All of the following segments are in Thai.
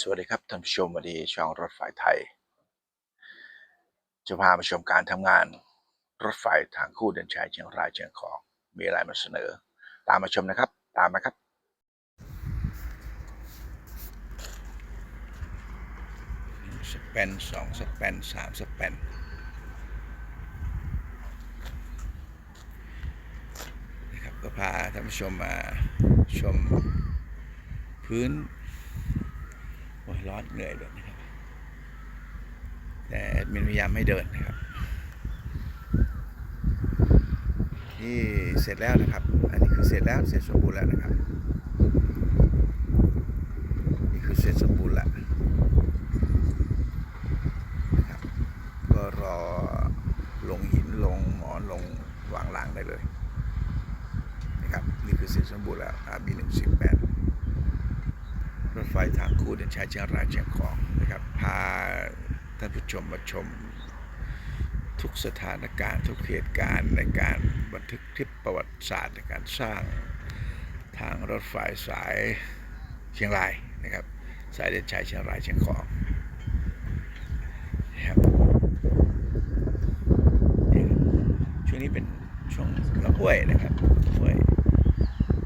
สวัสดีครับท่านผู้ชมวันนี้ช่องรถไฟไทย จะพามาชมการทำงานรถไฟทางคู่เดินชายเชียงรายเชียงของ มีอะไรมาเสนอ ตามมาชมนะครับ ตามมาครับ สเปนสองสเปนสามสเปนนะครับก็พาท่านผู้ชมมาชมพื้น ร้อนเหนื่อยเลยนะครับ แต่มินพยายามไม่เดินนะครับ นี่เสร็จแล้วนะครับ อันนี้คือเสร็จแล้วเสร็จสมบูรณ์แล้วนะครับ นี่คือเสร็จสมบูรณ์แล้วนะครับ ก็รอลงหินลงหมอนลงวางรางได้เลยนะครับ นี่คือเสร็จสมบูรณ์แล้วอาบีหนึ่งสิบแปด รถไฟทางคู่เดิน ชายเชียงรายเชียงของนะครับพาท่านผู้ชมมาชมทุกสถานการณ์ทุกเหตุการณ์ในการบันทึกคลิปประวัติศาสตร์ในการสร้างทางรถไฟสายเชียงรายนะครับสายเดินชายเชียงรายเชียงของนะครับช่วงนี้เป็นช่วงลำห้วยนะครับห้วย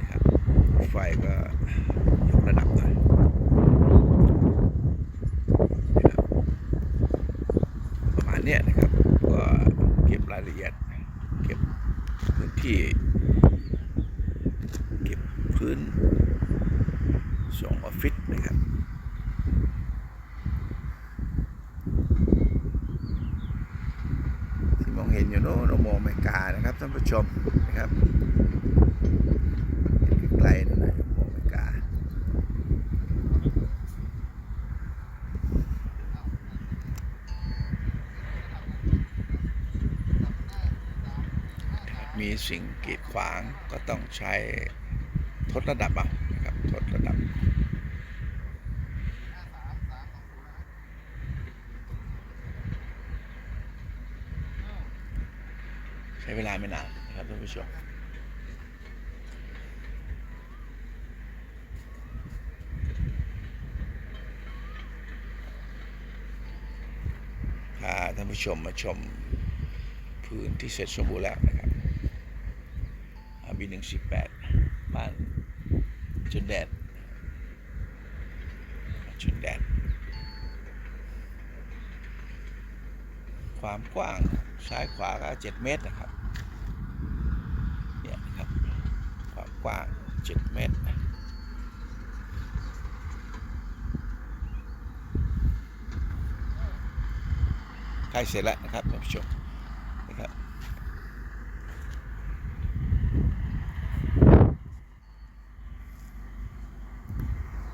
นะครับรถไฟก็ยกระดับหน่อย นะครับประมาณเนี้ยนะครับ ก็เก็บรายละเอียด เก็บพื้นที่ เก็บพื้นส่งออฟฟิศนะครับที่มองเห็นอยู่โน้นมองเมริกานะครับท่านผู้ชมนะครับไกลๆนั่นนะโมอเมริกา มี สิ่งกีดขวางก็ต้องใช้ทดระดับเอานะครับทดระดับ ใช้เวลาไม่นานนะครับท่านผู้ชมพาท่านผู้ชมมาชมพื้นที่เสร็จสมบูรณ์แล้วนะครับ บีหนึ่งสิบแปดบ้านชนแดนชนแดนความกว้างซ้ายขวาก็เจ็ดเมตรนะครับ เนี่ยครับ ความกว้างเจ็ดเมตรใกล้เสร็จแล้วนะครับท่านผู้ชมนะครับ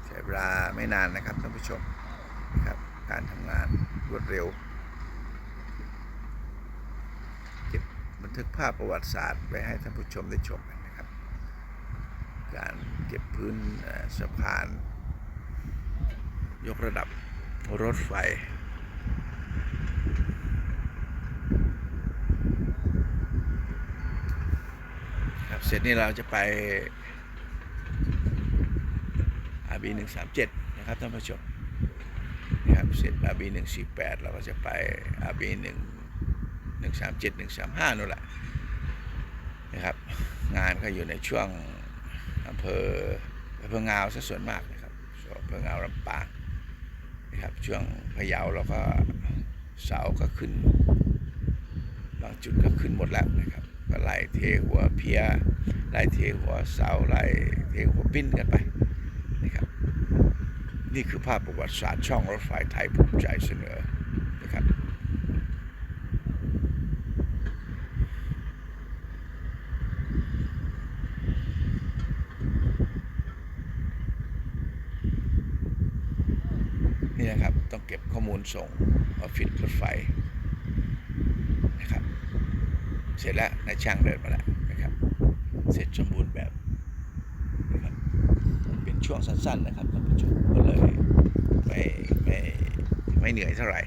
ใช้เวลาไม่นานนะครับท่านผู้ ชมนะครับการทำงานรวดเร็วเก็บบันทึกภาพประวัติศาสตร์ไว้ให้ท่านผู้ชมได้ชมกันนะครับ การเก็บพื้นสะพาน ยกระดับรถไฟครับเสร็จนี้เราจะไป RB 1 3 7นะครับท่านผู้ชม นะครับเสร็จ RB 1 4 8เราก็จะไป RB 1 1 3 7 1 3 5นู่นแหละนะครับ งานก็อยู่ในช่วงอำเภออำเภองาวซะส่วนมากนะครับอำเภองาวลำปางนะครับช่วงพะเยาเราก็เสาก็ขึ้น บางจุดก็ขึ้นหมดแล้วนะครับก็ไล่เทหัวเพียไล่เทหัวเสาไล่เทหัวปิ้นกันไป นี่คือภาพประวัติศาสตร์ช่องรถไฟไทยภูมิใจเสนอนะครับนี่นะครับ ต้องเก็บข้อมูลส่งออฟฟิศรถไฟนะครับ เสร็จแล้วนายช่างเดินมาแล้วนะครับ เสร็จสมบูรณ์แบบ ช่วงสั้นๆนะครับท่านผู้ชมก็เลยไม่ไม่ไม่เหนื่อยเท่าไหร่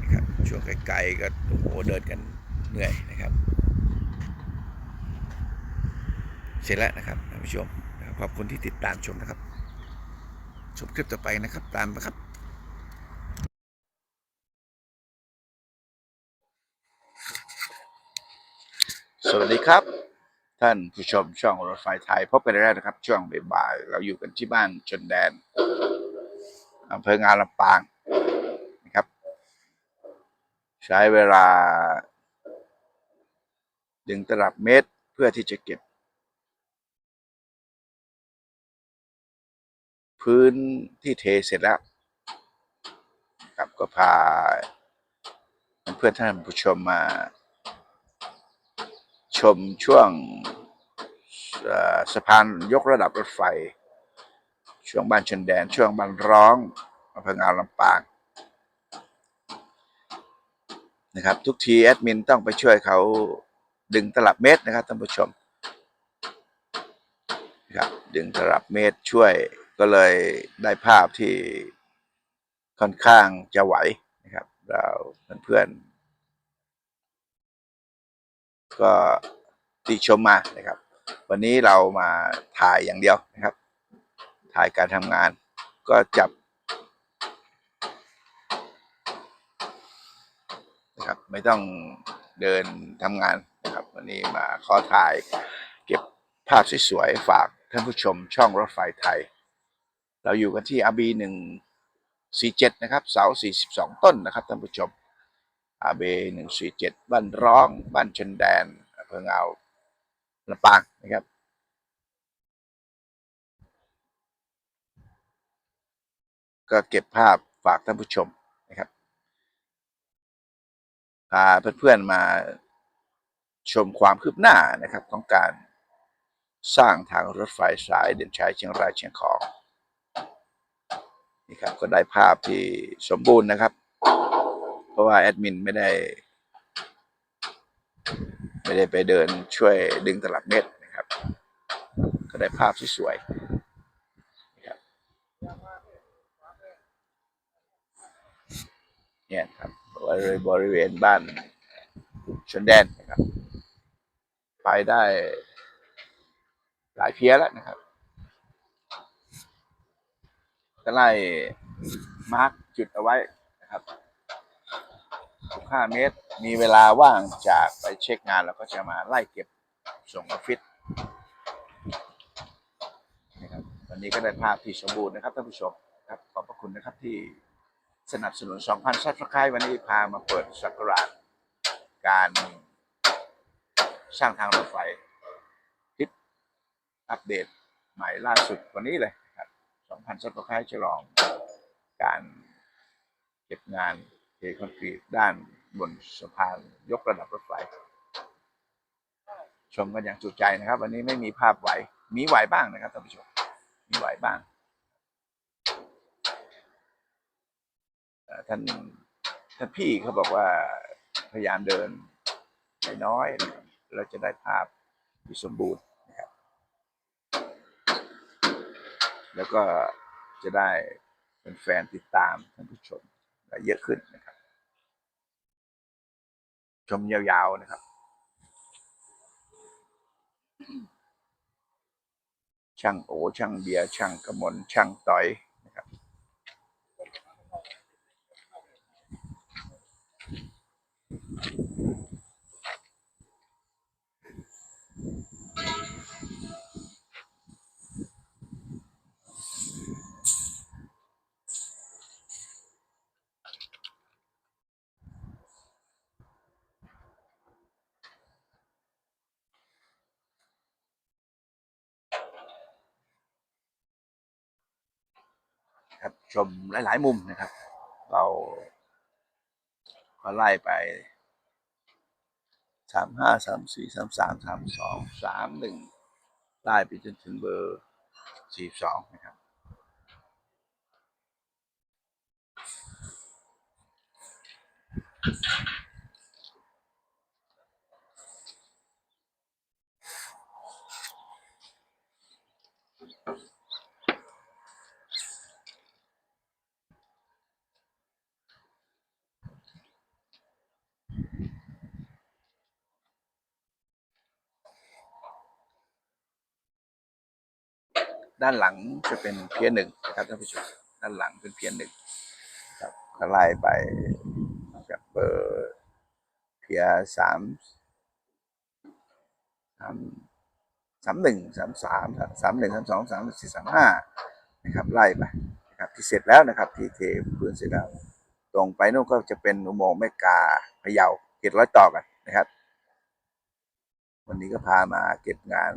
นะครับช่วงไกลๆก็โอ้โหเดินกันเหนื่อยนะครับ เสร็จแล้วนะครับท่านผู้ชมขอบคุณที่ติดตามชมนะครับ ชมคลิปต่อไปนะครับตามนะครับสวัสดีครับ ท่านผู้ชมช่องรถไฟไทยพบกันแล้วนะครับ ช่วงบ่ายๆเราอยู่กันที่บ้านชนแดนอำเภองานลำปางนะครับ ใช้เวลา ดึงตลับเมตรเพื่อที่จะเก็บ พื้นที่เทเสร็จแล้วครับก็พา เพื่อนท่านผู้ชมมา ชมช่วง สะพานยกระดับรถไฟ ช่วงบ้านชนแดน ช่วงบ้านร้องอำเภองาวลำปางนะครับ ทุกทีแอดมินต้องไปช่วยเขาดึงตลับเมตรนะครับท่านผู้ชมนะครับดึงตลับเมตรช่วยก็เลยได้ภาพที่ค่อนข้างจะไหวนะครับ เราเพื่อนๆก็ติชมมานะครับ วันนี้เรามาถ่ายอย่างเดียวนะครับ ถ่ายการทำงาน ก็จับนะครับไม่ต้องเดินทำงานนะครับ วันนี้มาขอถ่ายเก็บภาพสวยๆฝากท่านผู้ชมช่องรถไฟไทย เราอยู่กันที่อาบีหนึ่งสี่เจ็ดนะครับเสาสี่สิบสองต้นนะครับท่านผู้ชมอาเบหนึ่งสี่เจ็ดบ้านร้อง บ้านชนแดนอำเภอเงา ลำปางนะครับก็เก็บภาพฝากท่านผู้ชมนะครับ พาเพื่อนๆมาชมความคืบหน้านะครับของการสร้างทางรถไฟสายเด่นชัยเชียงรายเชียงของนี่ครับก็ได้ภาพที่สมบูรณ์นะครับ เพราะว่าแอดมินไม่ได้ ไม่ได้ไปเดินช่วยดึงตลับเม็ดนะครับ ก็ได้ภาพที่สวยนะครับเนี่ยครับบริเวณบริเวณบ้านชนแดนนะครับ ไปได้หลายเพียแล้วนะครับก็ไล่มาร์กจุดเอาไว้นะครับ 15 เมตร มีเวลาว่างจากไปเช็คงานแล้วก็จะมาไล่เก็บส่งออฟฟิศนะครับวันนี้ก็ได้ภาพที่สมบูรณ์นะครับท่านผู้ชมครับขอบพระคุณนะครับที่สนับสนุน 2,000ซับสไครต์วันนี้พามาเปิดสักราชการสร้างทางรถไฟทิศอัปเดตใหม่ล่าสุดวันนี้เลยครับ 2,000ซับสไครต์ฉลองการเก็บงานเทคอนกรีตด้าน บนสะพานยกระดับรถไฟ ชมกันอย่างจุใจนะครับ วันนี้ไม่มีภาพไหว มีไหวบ้างนะครับท่านผู้ชม มีไหวบ้างท่านท่านพี่เขาบอกว่าพยายามเดินน้อยๆเราจะได้ภาพที่สมบูรณ์นะครับ แล้วก็จะได้เป็นแฟนติดตามท่านผู้ชมเยอะขึ้นนะครับ ชมยาวๆนะครับ ช่างโอช่างเบียร์ช่างกระมลช่างต่อยนะครับครับ ชมหลาย ๆ มุมนะครับ เราก็ไล่ไปสามห้าสามสี่สามสามสามสองสามหนึ่งไล่ไปจนถึงเบอร์สี่สองนะครับ ด้านหลังจะเป็นเพียหนึ่งนะครับท่านผู้ชมด้านหลังเป็นเพียหนึ่งครับก็ไล่ไปจากเบอร์เพียสามสามสามหนึ่งสามสามสามหนึ่งสามสองสามสี่สามห้านะครับไล่ไปนะครับที่เสร็จแล้วนะครับที่เทพื้นเสร็จแล้ว ตรงไปนู่นก็จะเป็นอุโมงค์แม่กาพะเยาเจ็ดร้อยต่อกันนะครับ วันนี้ก็พามาเก็บงาน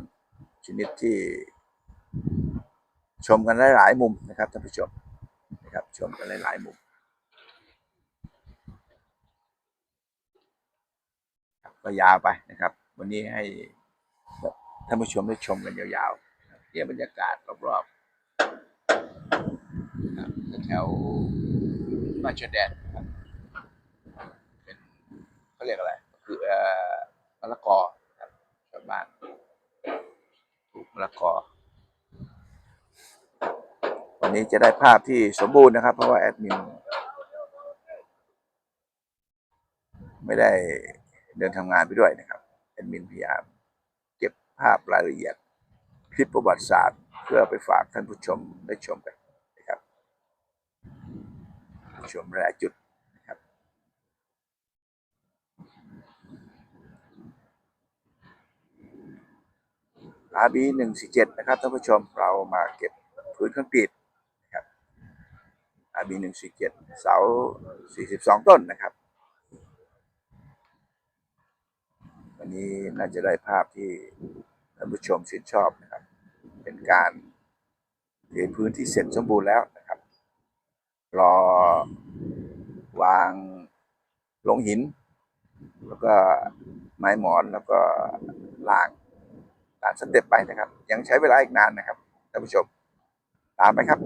ชนิดที่ ชมกันหลายๆมุมนะครับท่านผู้ชมนะครับชมกันหลายๆมุมก็ยาวไปนะครับ วันนี้ให้ท่านผู้ชมได้ชมกันยาวๆนะครับเนี่ยบรรยากาศรอบๆแถวๆบ้านชนแดนครับเป็นเขาเรียกอะไรคือเอ่อมะละกอครับชาวบ้านปลูกมะละกอ วันนี้จะได้ภาพที่สมบูรณ์นะครับ เพราะว่าแอดมินไม่ได้เดินทำงานไปด้วยนะครับแอดมินพยายามเก็บภาพรายละเอียดคลิปประวัติศาสตร์เพื่อไปฝากท่านผู้ชมได้ชมกันนะครับ ชมหลายจุดนะครับอาบีหนึ่งสี่เจ็ดนะครับท่านผู้ชมเรามาเก็บพื้นคอนกรีต อาบีหนึ่งสี่เจ็ดเสาสี่สิบสองต้นนะครับ วันนี้น่าจะได้ภาพที่ท่านผู้ชมชื่นชอบนะครับ เป็นการเทพื้นที่เสร็จสมบูรณ์แล้วนะครับ รอวางลงหิน แล้วก็ไม้หมอนแล้วก็ล่างตามสเต็ปไปนะครับ ยังใช้เวลาอีกนานนะครับท่านผู้ชมตามไปครับ